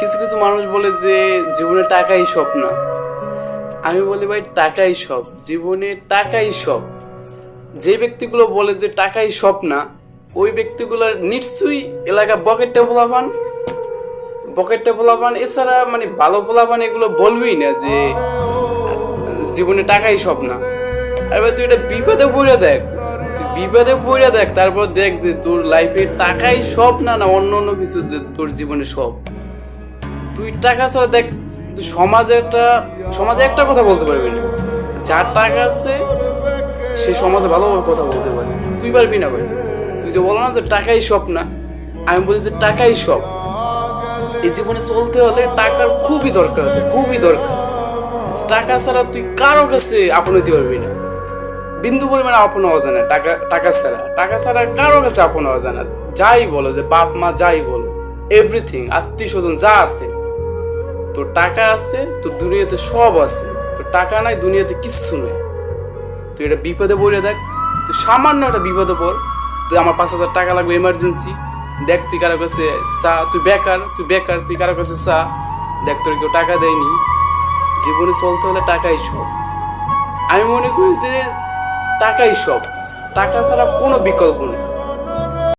কিছু কিছু মানুষ বলে যে, জীবনে টাকাই সব না। আমি বলি, ভাই, টাকাই সব। জীবনে টাকাই সব। যে ব্যক্তিগুলো বলে যে, টাকাই সব না, ওই ব্যক্তিগুলো নিশ্চয়ই এলাকা বকেটটা পোলাপান। বকেটটা পোলাপান, এছাড়া মানে ভালো পোলাপান এগুলো বলবেই না যে, জীবনে টাকাই সব না। আর ভাই, তুই এটা বিপদে পড়ে দেখ। বিপদে পড়ে দেখ। তারপর দেখ যে, তোর লাইফে টাকাই সব না না অন্য অন্য কিছু যে, তোর জীবনে সব। তুই টাকা ছাড়া দেখ, সমাজে একটা সমাজে একটা কথা বলতে পারবি না। যার টাকা আছে, সে সমাজে ভালোভাবে কথা বলতে পারে। তুই পারবি না ভাই। তুই যে বলো না যে টাকাই সব না, আমি বলি যে টাকাই সব। এই জীবনে চলতে হলে টাকার খুবই দরকার আছে, খুবই দরকার। টাকা ছাড়া তুই কারও কাছে আপন হতে পারবি না। বিন্দু পরিমাণে আপন হওয়া যায় না টাকা টাকা ছাড়া। টাকা ছাড়া কারও কাছে আপন হওয়া যায় না। যাই বলো যে বাপ, মা যাই বলো এভরিথিং আত্মীয় স্বজন যা আছে। তোর টাকা আছে, তোর দুনিয়াতে সব আছে। তোর টাকা নাই, দুনিয়াতে কিচ্ছু নেই। তুই এটা বিপদে পড়ে দেখ, তুই সামান্য একটা বিপদে পড়। তুই আমার পাঁচ হাজার টাকা লাগবে এমার্জেন্সি দেখ তুই কারও কাছে চা, তুই বেকার তুই বেকার, তুই কারও কাছে চা। দেখ তোর কেউ টাকা দেয়নি। জীবনে চলতে হলে টাকাই সব। আমি মনে করি যে টাকাই সব। টাকা ছাড়া কোনো বিকল্প নেই।